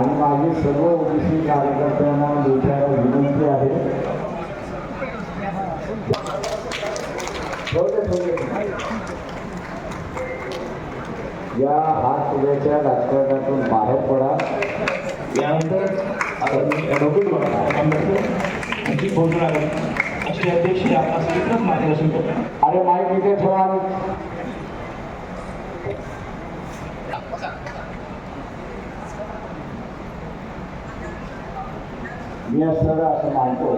आणि माझी सर्व ओबीसी कार्यकर्त्यांना मोठ्या विनंती आहे. या हात पुण्याच्या राजकारणातून बाहेर पडा. यानंतर अध्यक्ष अरे माहिती ठेवा. मी असताना असं मानतो.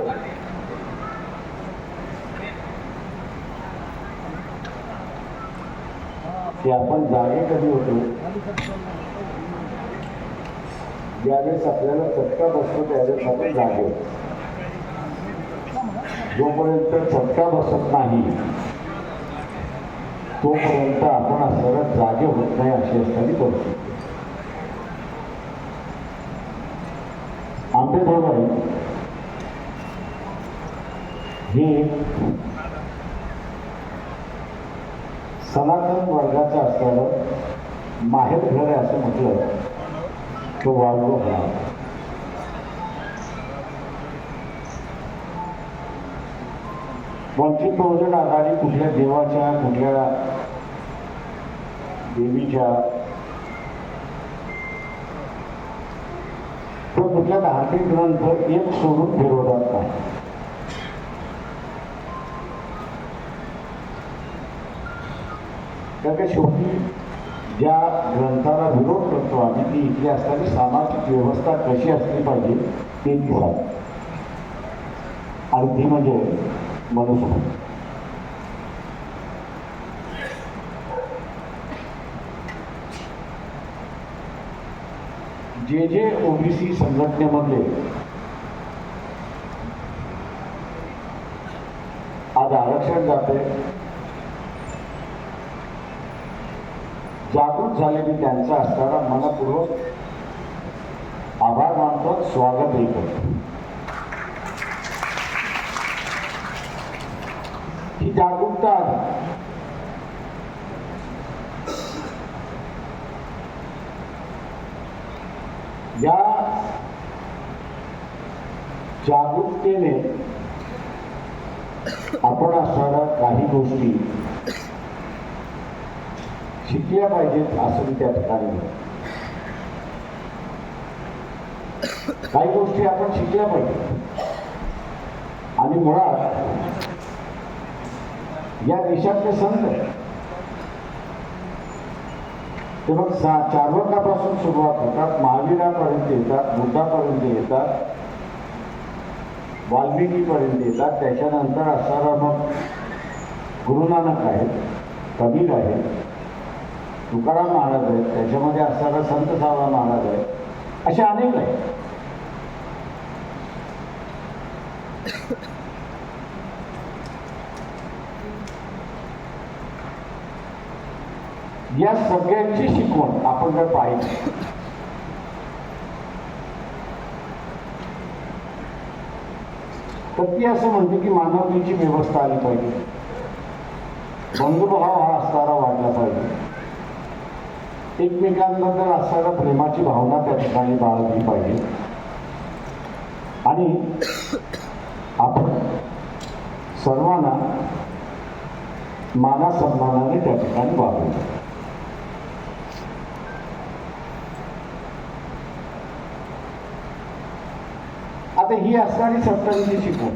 की आपण जागे कधी होतो? ज्यावेळेस आपल्याला चटका बसतो त्यावेळेस आपण जागे. जोपर्यंत चटका बसत नाही तोपर्यंत आपण असताना जागे होत नाही अशी असताना परिस्थिती. भाऊ हे सनातन वर्गाचं असलेलं माहेर घर आहे असं म्हटलं तो वाढलो होणार वंचित बहुजन आघाडी कुठल्या देवाच्या कुठल्या देवीच्या तो कुठल्या धार्मिक ग्रंथ एक सोडून फिरवतात नाही कारण का शेवटी ज्या ग्रंथाला विरोध करतो आम्ही ती असताना सामाजिक व्यवस्था कशी असली पाहिजे ते दिसत आणि ती मनुष्य। जे जे ओबीसी संघटनेमध्ये आज आरक्षण जाते जागृत झालेली त्यांचा असताना मनपूर्वक आभार मानतो स्वागतही करतो. ही जागरूकता या जागरूकतेने आपण असणाऱ्या काही गोष्टी शिकल्या पाहिजेत असं मी त्या ठिकाणी काही गोष्टी आपण शिकल्या पाहिजेत. आणि मुळात या देशातले संत ते मग सा चारवकापासून सुरुवात होतात महावीरापर्यंत येतात बुद्धापर्यंत येतात वाल्मिकीपर्यंत येतात त्याच्यानंतर असणारा मग गुरुनानक आहेत कबीर आहेत तुकाराम महाराज आहेत त्याच्यामध्ये असणारा संत सावरा महाराज आहे असे अनेक आहेत. या सगळ्यांची शिकवण आपण जर पाहिजे तर ती असं म्हणते की मानवतेची व्यवस्था आली पाहिजे. बंधुभाव हा असणारा वाढला पाहिजे. एकमेकांबद्दल असणाऱ्या प्रेमाची भावना त्या ठिकाणी बाळगली पाहिजे. आणि आपण सर्वांना मानासन्मानाने त्या ठिकाणी वागू आता ही असणारी सत्तरीची शिकवण.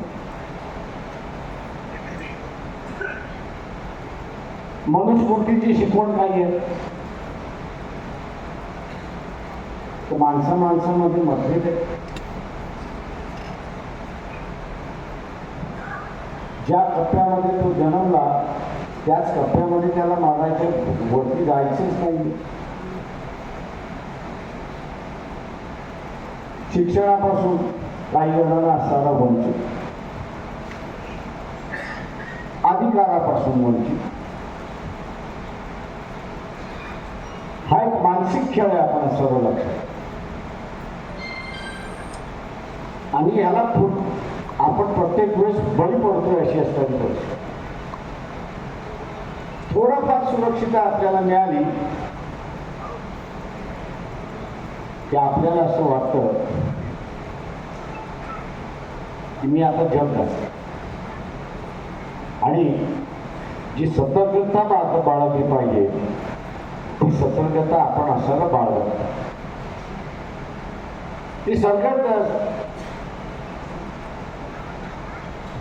मनुस्मृतीची शिकवण नाहीये आहे तर माणसा माणसामध्ये मतभेद आहे ज्या कप्प्यामध्ये तो जन्मला त्याच कप्प्यामध्ये त्याला मारायच्या वरती जायचंच नाही शिक्षणापासून काही जणांना असताना वंचित. अधिकारापासून वंचित. हा एक मानसिक खेळ आहे आपण सर्व लक्षात आणि याला आपण प्रत्येक वेळेस बळी पडतोय अशी असताना परिस्थिती थोडंफार सुरक्षितता आपल्याला मिळाली की आपल्याला असं वाटतं की मी आता जग आणि जी सतर्कता आता बाळगली पाहिजे ती सतर्कता आपण असायला बाळगत. ती सतर्कता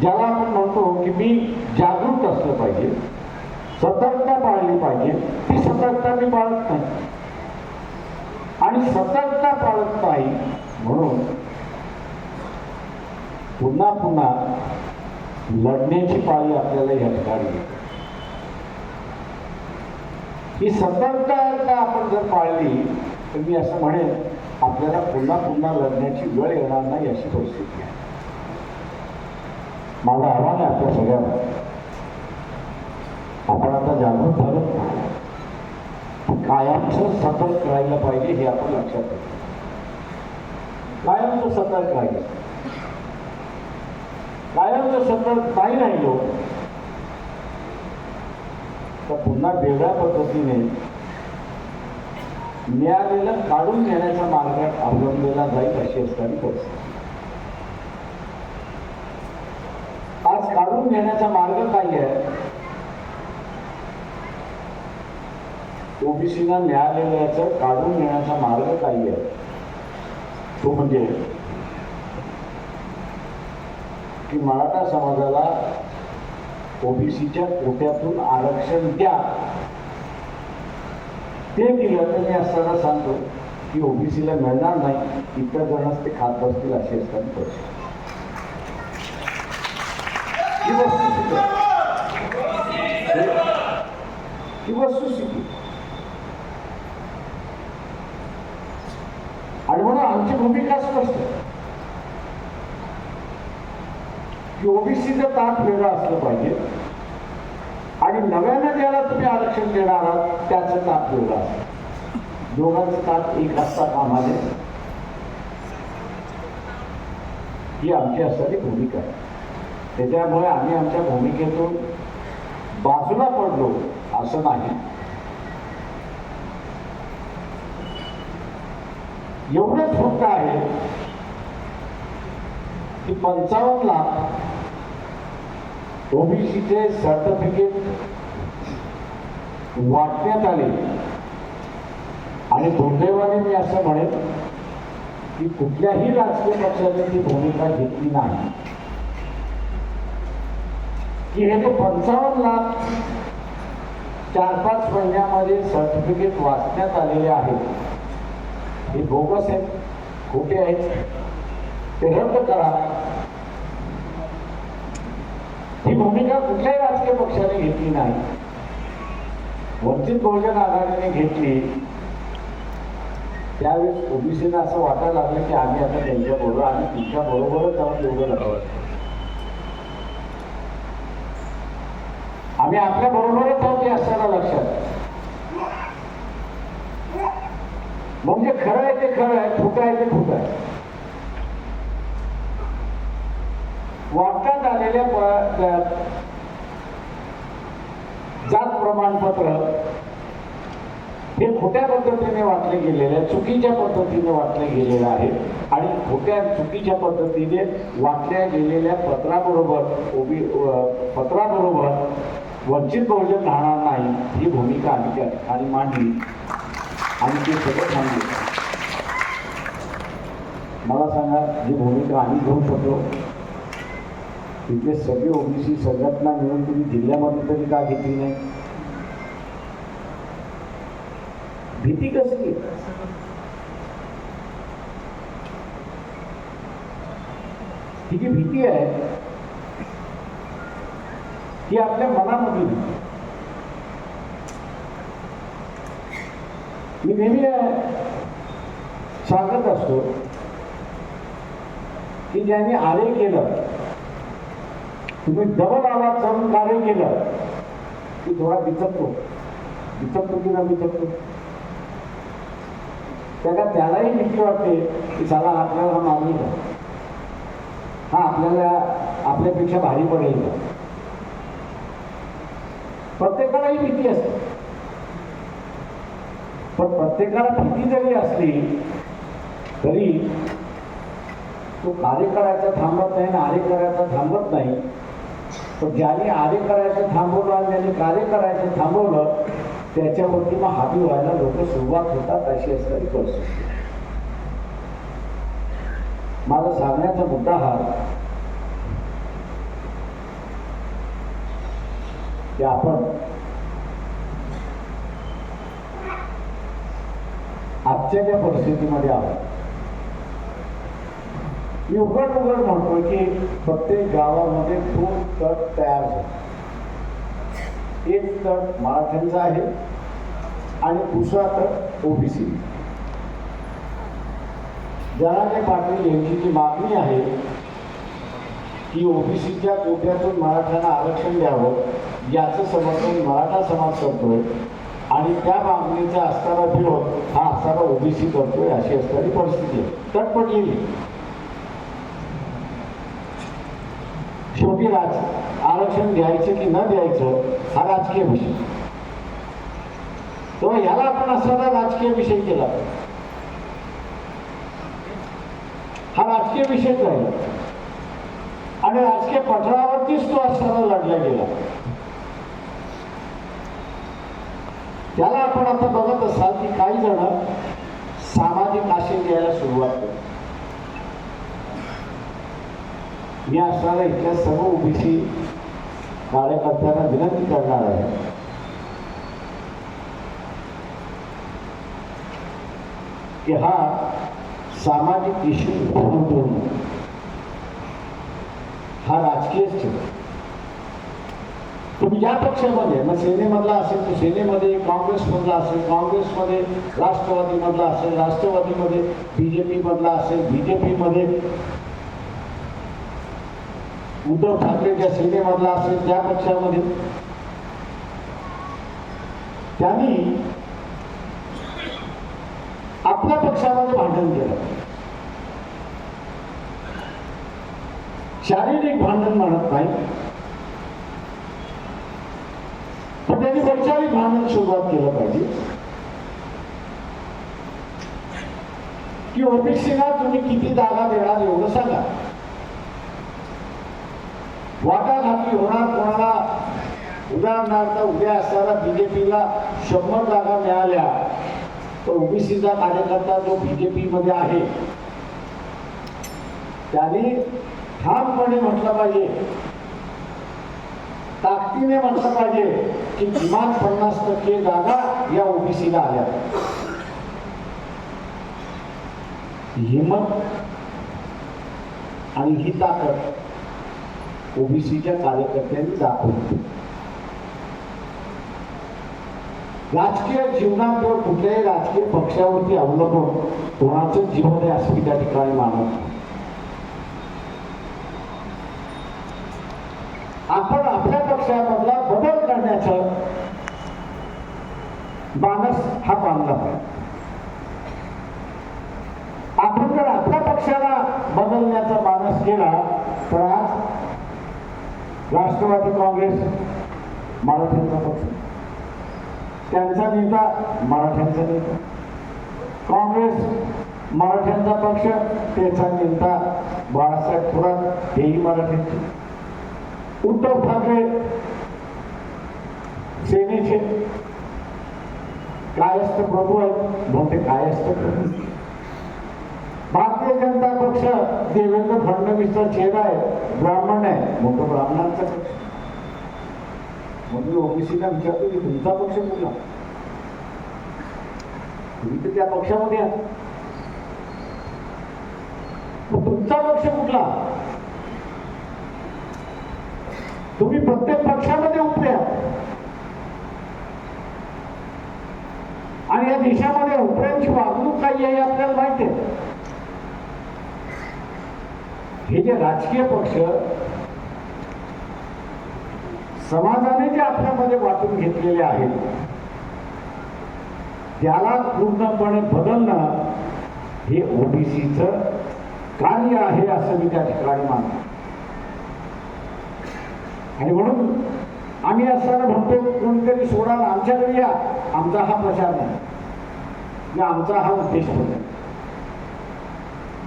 ज्याला आपण म्हणतो की मी जागरूक असलं पाहिजे सतर्कता पाळली पाहिजे ती सतर्कता मी पाळत नाही. आणि सतर्कता पाळत नाही म्हणून पुन्हा पुन्हा लढण्याची पाळी आपल्याला या ठिकाणी ही सतर्कता आपण जर पाळली तर मी असं म्हणेन आपल्याला पुन्हा पुन्हा लढण्याची वेळ येणार नाही अशी परिस्थिती आहे. माझा आव्हान आहे आपल्या सगळ्यांना आपण आता जागृत झालो. कायमचं सतर्क राहिलं पाहिजे हे आपण लक्षात ठेवू. कायमचं सतर्क राहिलं. कायमचं सतर्क नाही राहिलो तर पुन्हा वेगळ्या पद्धतीने मिळालेलं काढून घेण्याचा मार्ग अवलंबलेला जाईल अशी असताना परिस्थिती. आज घेण्याचा मार्ग काय आहे? ओबीसीला मिळालेल्याचं काढून घेण्याचा मार्ग काय आहे? तो म्हणजे की मराठा समाजाला ओबीसीच्या कोट्यातून आरक्षण द्या. ते दिलं तर मी असताना सांगतो की ओबीसीला मिळणार नाही. इतर जणच ते खात बसतील अशी असताना ही वस्तुस्थिती आहे. ही वस्तुस्थिती आणि म्हणून आमची भूमिका स्पष्ट की ओबीसीचं ताप वेगळं असलं पाहिजे. आणि नव्यानं ज्याला तुम्ही आरक्षण देणार आहात त्याचं ताप वेगळं असतं. दोघांचं ताप एक असता कामाने. ही आमची असणारी भूमिका आहे. त्याच्यामुळे आम्ही आमच्या भूमिकेतून बाजूला पडलो असं नाही. एवढंच फक्त आहे की पंचावन्न लाख ओबीसीचे सर्टिफिकेट वाटण्यात आले. आणि दुर्दैवाने मी असं म्हणेन की कुठल्याही राजकीय पक्षाने ती भूमिका घेतली नाही. की हे जे पंचावन्न लाख चार पाच महिन्यामध्ये सर्टिफिकेट वाचण्यात आलेले आहेत. हे बोगस आहेत. खोटे आहेत. ते रद्द करा. ही भूमिका कुठल्याही राजकीय पक्षाने घेतली नाही. वंचित बहुजन आघाडीने घेतली. त्यावेळेस ओबीसीला असं वाटायला लागलं की आम्ही आता त्यांच्या बरोबर आम्ही तुमच्या बरोबरच आहोत एवढं लक्षात. आम्ही आपल्या बरोबरच आहोत हे असताना लक्षात. म्हणजे खरं आहे ते खरं आहे खोटं आहे ते खोटं आहे. वाटण्यात आलेल्या प- जात प्रमाणपत्र हे खोट्या पद्धतीने वाटले गेलेले आहे चुकीच्या पद्धतीने वाटले गेलेले आहे आणि खोट्या चुकीच्या पद्धतीने वाटल्या गेलेल्या पत्राबरोबर ओबी पत्राबरोबर वंचित बहुजन राहणार नाही ही भूमिका आम्ही त्या ठिकाणी मांडली आणि ते सगळं मांडले मला सांगा जी भूमिका आम्ही घेऊ शकलो तिथे सगळे ओबीसी संघटना मिळून तुम्ही जिल्ह्यामध्ये तरी का घेतली नाही? भीती कसली? ही जी भीती आहे ही आपल्या मनामधून मी नेहमी सांगत असतो की ज्यांनी आले केलं तुम्ही डबल आवाज जाऊन कार्य केलं की थोडा बिचकतो बिचकतो की ना बिचकतो त्याला त्यालाही भीती वाटते की चला आपल्याला हा मारली हा आपल्याला आपल्यापेक्षा भारी पडेल. प्रत्येकालाही भीती असते. पण प्रत्येकाला भीती जरी असली तरी तो कार्य करायचं थांबत नाही आणि आरे करायचं थांबत नाही. पण ज्याने आरे करायचं थांबवलं आणि ज्याने कार्य करायचं थांबवलं त्याच्यावरती मग हावी व्हायला लोक सुरुवात होतात अशी असणारी परिस्थिती. माझा सांगण्याचा मुद्दा हा की आपण आजच्या ज्या परिस्थितीमध्ये आहोत. मी उघड उघड म्हणतोय की प्रत्येक गावामध्ये दोन तट तयार झाले. एक तट मराठ्यांचा आहे आणि दुसरा तट ओबीसी जनाने पाटील यांची जी मागणी आहे की ओबीसीच्या कोट्यातून मराठ्यांना आरक्षण द्यावं याचं समर्थन मराठा समाज करतोय आणि त्या मागणीचा असणारा विरोध हा असणारा ओबीसी करतोय अशी असणारी परिस्थिती आहे. तटपट येईल. शेवटी राज आरक्षण द्यायचं की न द्यायचं हा राजकीय विषय. तेव्हा ह्याला आपण असणारा राजकीय विषय केला. हा राजकीय विषयच राहिला आणि राजकीय पठारावरतीच तो असताना लढला गेला त्याला आपण आता बघत असाल की काही जण सामाजिक आशय घ्यायला सुरुवात करतो मी असणाऱ्या इथल्या सर्व ओबीसी कार्यकर्त्यांना विनंती करणार आहे. की हा सामाजिक इश्यू हा राजकीयच ठेवा तुम्ही ज्या पक्षामध्ये मग सेनेमधला असेल तर सेनेमध्ये काँग्रेसमधला असेल काँग्रेसमध्ये राष्ट्रवादीमधला असेल राष्ट्रवादीमध्ये बी जे पीमधला असेल बी जे पीमध्ये उद्धव ठाकरेच्या सेनेमधला असेल त्या पक्षामध्ये. त्यांनी आपल्या पक्षामध्ये भांडण केलं. शारीरिक भांडण म्हणत नाही पण त्यांनी वैचारिक भांडण सुरुवात केलं पाहिजे. की ओबीसीला तुम्ही किती जागा देणार एवढं सांगा. वाटाघाटी होणार कोणाला? उदाहरणार्थ उद्या असताना बीजेपीला शंभर जागा मिळाल्या. तर ओबीसीचा कार्यकर्ता जो बीजेपी मध्ये आहे त्याने ठामपणे म्हटलं पाहिजे. ताकदीने म्हटलं पाहिजे की किमान पन्नास टक्के जागा या ओबीसीला आल्या हिमत आणि ही ताकद ओबीसीच्या कार्यकर्त्यांनी दाखवली राजकीय जीवनात किंवा कुठल्याही राजकीय पक्षावरती अवलंबून कोणाचं जीवन आहे असं मी त्या ठिकाणी मानत नाही. आपण मानस हा बांधला पाहिजे आपण जर आपल्या पक्षाला बदलण्याचा मानस केला तर आज राष्ट्रवादी काँग्रेस मराठ्यांचा पक्ष. त्यांचा नेता मराठ्यांचा नेता. काँग्रेस मराठ्यांचा पक्ष त्याचा नेता बाळासाहेब थोरात हेही मराठ्यांचे. उद्धव ठाकरे सेनेचे. काय असतं प्रभू आहेत काय असतं प्रभू भारतीय जनता पक्ष देवेंद्र फडणवीसचा चेहरा आहे ब्राह्मण आहे. मोठं ब्राह्मणांचा पक्ष. म्हणून ओबीसीला विचारतो की तुमचा पक्ष कुठला? तुम्ही तर त्या पक्षामध्ये तुमचा पक्ष कुठला? तुम्ही प्रत्येक पक्षामध्ये उतरे आहात. आणि या देशामध्ये उपऱ्यांची वागणूक काही आहे आपल्याला माहिती आहे. हे जे राजकीय पक्ष समाजाने जे आपल्यामध्ये वाटून घेतलेले आहेत त्याला पूर्णपणे बदलणं हे ओबीसीच कार्य आहे असं मी त्या ठिकाणी मानतो. आणि म्हणून आम्ही असताना म्हणतो कोणीतरी सोडा आमच्याकडे या आमचा हा प्रचार नाही. या आमचा हा उद्देश होता.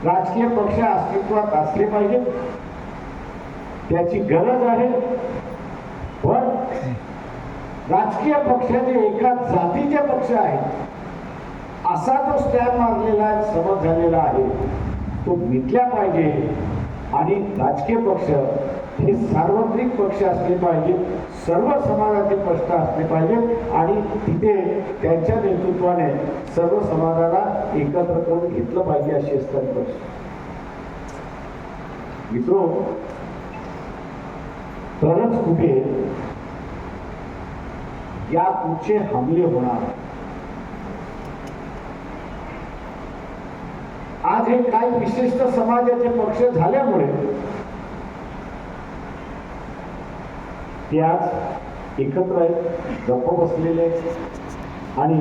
राजकीय पक्ष अस्तित्वात असले पाहिजेत त्याची गरज आहे. पण राजकीय पक्षाचे एका जातीचे पक्ष आहेत. असा जो स्टॅम्प मारलेला समज झालेला आहे. तो मिटला पाहिजे. आणि राजकीय पक्ष हे सार्वत्रिक पक्ष असले पाहिजेत सर्व समाजाचे प्रश्न असले पाहिजेत आणि तिथे त्यांच्या नेतृत्वाने सर्व समाजाला एकत्र करून घेतलं पाहिजे अशी असतात पक्ष मित्रो तरच कुठे या कुठचे हमले होणार? आज हे काही विशिष्ट समाजाचे पक्ष झाल्यामुळे ते आज एकत्र आहेत गप्प बसलेले आहेत. आणि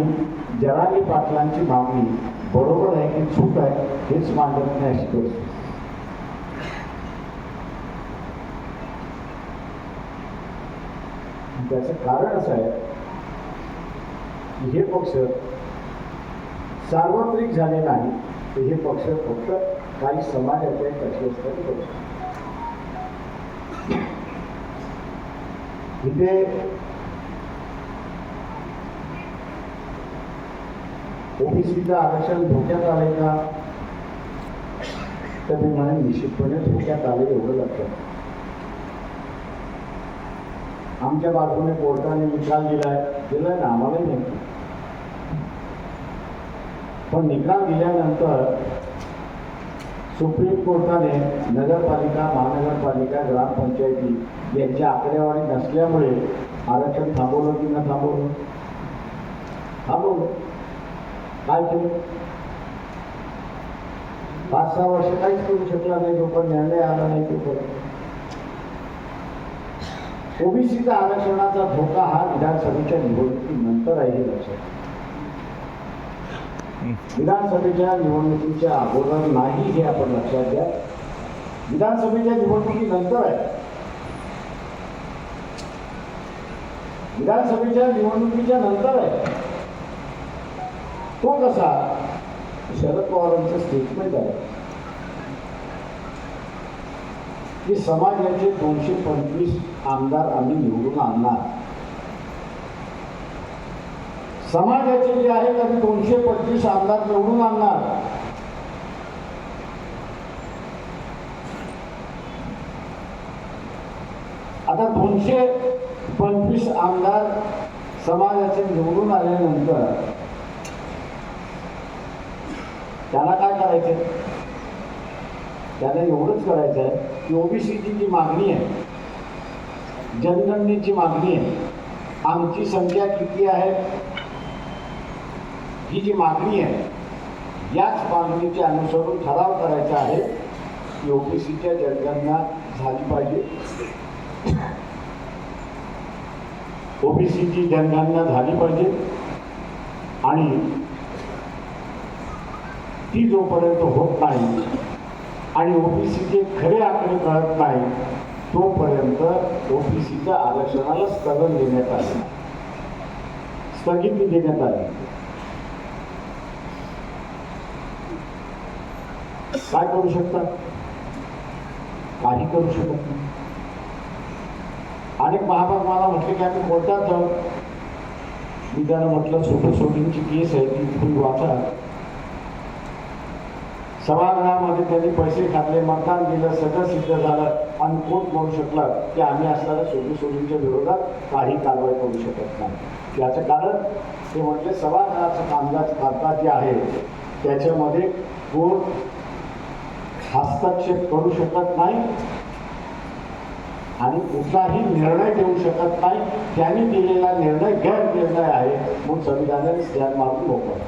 जराली पाटलांची मागणी बरोबर आहे की चूक आहे हेच मांडत नाही अशी परिस्थिती. त्याचं कारण असं आहे की हे पक्ष सार्वत्रिक झाले नाही तर हे पक्ष फक्त काही समाजाचे कसे असतात इथे ओबीसीचं आरक्षण धोक्यात आलंय का? तर मी म्हणे निश्चितपणे धोक्यात आले एवढं लक्षात आमच्या बाजूने कोर्टाने निकाल दिलाय. दिलाय ना? आम्हालाही नाही पण निकाल दिल्यानंतर सुप्रीम कोर्टाने नगरपालिका महानगरपालिका ग्रामपंचायती यांची आकडेवारी नसल्यामुळे आरक्षण थांबवलं की न थांबवलं? थांबवलं. काय केलं पाच सहा वर्ष काहीच करू शकला नाही पण निर्णय आला नाही तोपर्यंत ओबीसीचा आरक्षणाचा धोका हा विधानसभेच्या निवडणुकीनंतर आहे लक्षात. विधानसभेच्या निवडणुकीच्या अगोदर नाही हे आपण लक्षात घ्या. विधानसभेच्या निवडणुकीनंतर आहे. विधानसभेच्या निवडणुकीच्या नंतर आहे. तो कसा? शरद पवारांचं स्टेटमेंट आहे. की समाजाचे दोनशे पंचवीस आमदार आम्ही निवडून आणणार. समाजाचे जे आहे तर दोनशे पंचवीस आमदार निवडून आणणार. आता दोनशे पंचवीस आमदार समाजाचे निवडून आल्यानंतर त्याला काय करायचं त्याला एवढंच करायचं आहे की ओबीसीची जी मागणी आहे. जनगणनेची मागणी आहे. आमची संख्या किती आहे? ही जी मागणी आहे याच मागणीचे अनुसरून ठराव करायचा आहे की ओबीसीच्या जनगणना झाली पाहिजे. ओबीसीची जनगणना झाली पाहिजे. आणि ती जोपर्यंत होत नाही आणि ओबीसीचे खरे आकडे कळत नाही तोपर्यंत ओबीसीच्या आरक्षणाला स्थगन देण्यात आले. स्थगिती देण्यात आली. काय करू शकतात काही करू शकत नाही. अनेक महाभाग मला म्हटले की आम्ही कोर्टात जाऊ. मी त्याला म्हटलं सुटसोटींची केस आहे ती तुम्ही वाचा. सभागृहामध्ये त्यांनी पैसे खाल्ले मतदान दिलं सगळं सिद्ध झालं. आणि कोर्ट म्हणू शकला की आम्ही असणाऱ्या सोडीसोडींच्या विरोधात काही कारवाई करू शकत नाही. याचं कारण ते म्हटले सभागृहाचं कामकाज कामकाज जे आहे त्याच्यामध्ये कोर्ट हस्तक्षेप करू शकत नाही. आणि कुठलाही निर्णय देऊ शकत नाही. त्यांनी दिलेला निर्णय गैरनिर्णय आहे म्हणून संविधानाने स्टॅन मारून मोकळा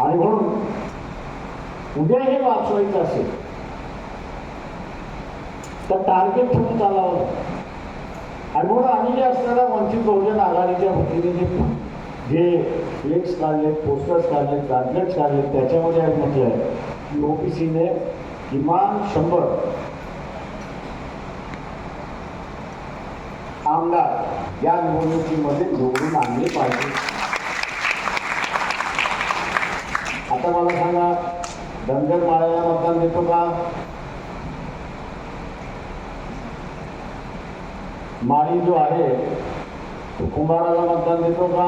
आणि म्हणून उद्या हे वाचवायचं असेल तर टार्गेट ठेवून चालावं. आणि म्हणून आम्ही जे असताना वंचित बहुजन आघाडीच्या वतीने जे फ्लेक्स काढले पोस्टर्स काढले गार्डलेट्स काढले त्याच्यामध्ये आज म्हटलं आहे की ओबीसीने किमान शंभर आमदार या निवडणुकीमध्ये निवडून आणले पाहिजे. आता मला सांगा धनगर माळ्याला मतदान देतो का? माळी जो आहे तो कुंभाराला मतदान देतो का?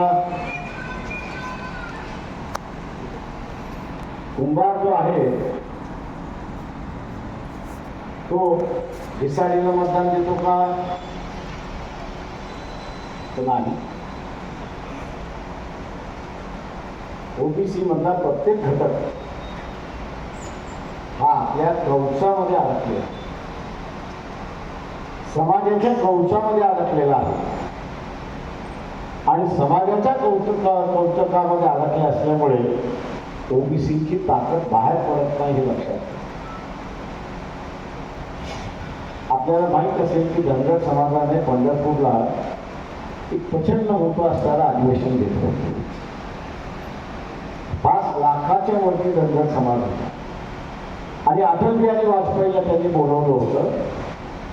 कुंभार जो आहे तो भिसारीला मतदान देतो का? नाही. ओबीसी मधला प्रत्येक घटक हा आपल्या कवचामध्ये अडकलेला समाजाच्या कवचामध्ये अडकलेला आहे. आणि समाजाच्या कौतुका कौतुकामध्ये अडकले असल्यामुळे ओबीसीची ताकद बाहेर पडत नाही हे लक्षात आपल्याला माहीत असेल की धनगर समाजाने पंढरपूरला एक प्रचंड मोठं असणारं अधिवेशन घेतलं. होतं पाच लाखाच्या वरती धनगर समाज होता. आणि अटल बिहारी वाजपेयीला त्यांनी बोलवलं होतं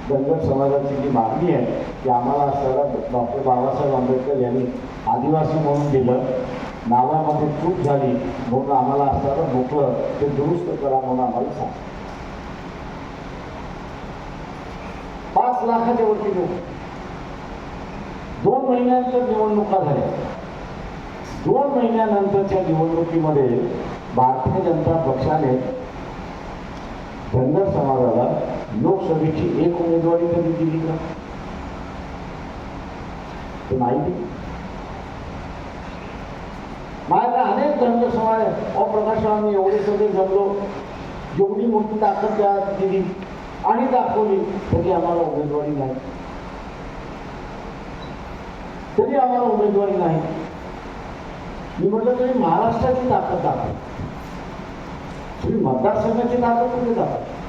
धनगर समाजाची जी मागणी आहे ती आम्हाला असणारा डॉक्टर बाबासाहेब आंबेडकर यांनी आदिवासी म्हणून दिलं. नावामध्ये चूक झाली म्हणून आम्हाला असताना मोकळं ते दुरुस्त करा म्हणून आम्हाला सांग पाच लाखाच्या वरती लोक दोन महिन्यानंतर निवडणुका झाल्या. दोन महिन्यानंतरच्या निवडणुकीमध्ये भारतीय जनता पक्षाने धनगर समाजाला लोकसभेची एक उमेदवारी कधी दिली का? तर नाही दिली माझ्या अनेक धनगर समाज आहे. अहो प्रकाश एवढे सगळे जमलो जेवढी मोठी ताकद त्या दिली आणि दाखवली तरी आम्हाला उमेदवारी नाही. तरी आम्हाला उमेदवारी नाही. मी म्हटलं तुम्ही महाराष्ट्राची ताकद दाखवा. तुम्ही मतदारसंघाची ताकद कुठे दाखवा?